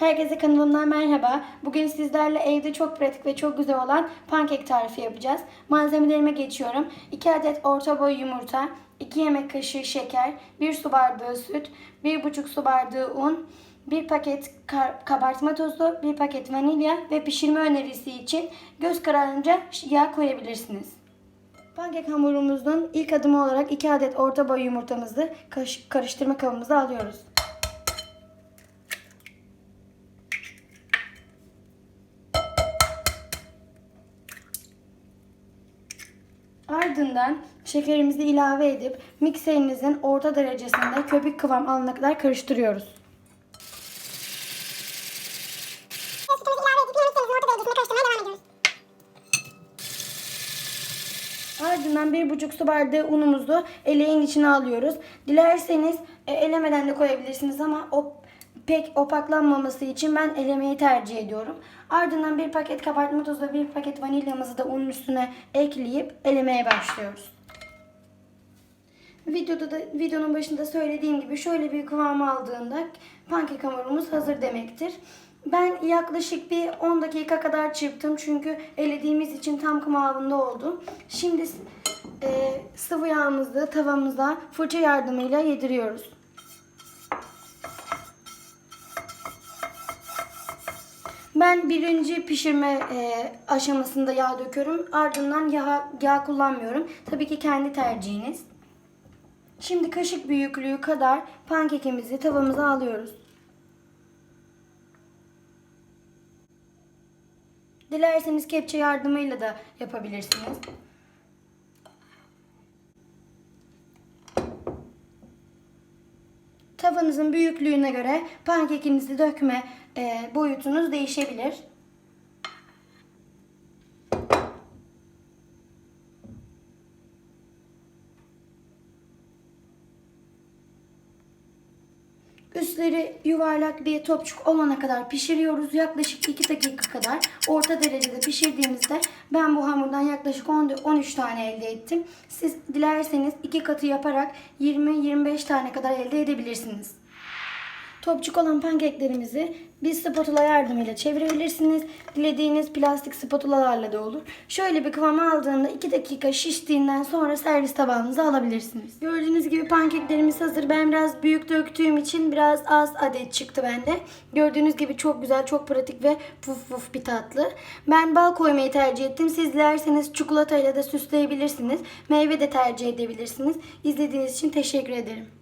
Herkese kanalımdan merhaba. Bugün sizlerle evde çok pratik ve çok güzel olan pankek tarifi yapacağız. Malzemelerime geçiyorum. 2 adet orta boy yumurta, 2 yemek kaşığı şeker, 1 su bardağı süt, 1,5 su bardağı un, 1 paket kabartma tozu, 1 paket vanilya ve pişirme önerisi için göz kararınca yağ koyabilirsiniz. Pankek hamurumuzun ilk adımı olarak 2 adet orta boy yumurtamızı karıştırma kabımıza alıyoruz. Ardından şekerimizi ilave edip mikserinizin orta derecesinde köpük kıvam alana kadar karıştırıyoruz. Ardından bir buçuk su bardağı unumuzu eleğin içine alıyoruz. Dilerseniz e, elemeden de koyabilirsiniz ama o pek opaklanmaması için ben elemeyi tercih ediyorum. Ardından bir paket kabartma tozu ve bir paket vanilyamızı da unun üstüne ekleyip elemeye başlıyoruz. Videoda da videonun başında söylediğim gibi şöyle bir kıvam aldığında pankek hamurumuz hazır demektir. Ben yaklaşık bir 10 dakika kadar çırptım çünkü elediğimiz için tam kıvamında oldu. Şimdi e, sıvı yağımızı tavamıza fırça yardımıyla yediriyoruz. Ben birinci pişirme e, aşamasında yağ döküyorum. Ardından yağ, yağ kullanmıyorum. Tabii ki kendi tercihiniz. Şimdi kaşık büyüklüğü kadar pankekimizi tavamıza alıyoruz. Dilerseniz kepçe yardımıyla da yapabilirsiniz. Tavanızın büyüklüğüne göre pankekinizi dökme e, boyutunuz değişebilir. Üstleri yuvarlak bir topçuk olana kadar pişiriyoruz. Yaklaşık 2 dakika kadar orta derecede pişirdiğimizde ben bu hamurdan yaklaşık 10 13 tane elde ettim. Siz dilerseniz iki katı yaparak 20-25 tane kadar elde edebilirsiniz. Topçuk olan pankeklerimizi bir spatula yardımıyla çevirebilirsiniz. Dilediğiniz plastik spatulalarla da olur. Şöyle bir kıvam aldığında 2 dakika şiştiğinden sonra servis tabağınıza alabilirsiniz. Gördüğünüz gibi pankeklerimiz hazır. Ben biraz büyük döktüğüm için biraz az adet çıktı bende. Gördüğünüz gibi çok güzel, çok pratik ve puf puf bir tatlı. Ben bal koymayı tercih ettim. Siz dilerseniz çikolatayla da süsleyebilirsiniz. Meyve de tercih edebilirsiniz. İzlediğiniz için teşekkür ederim.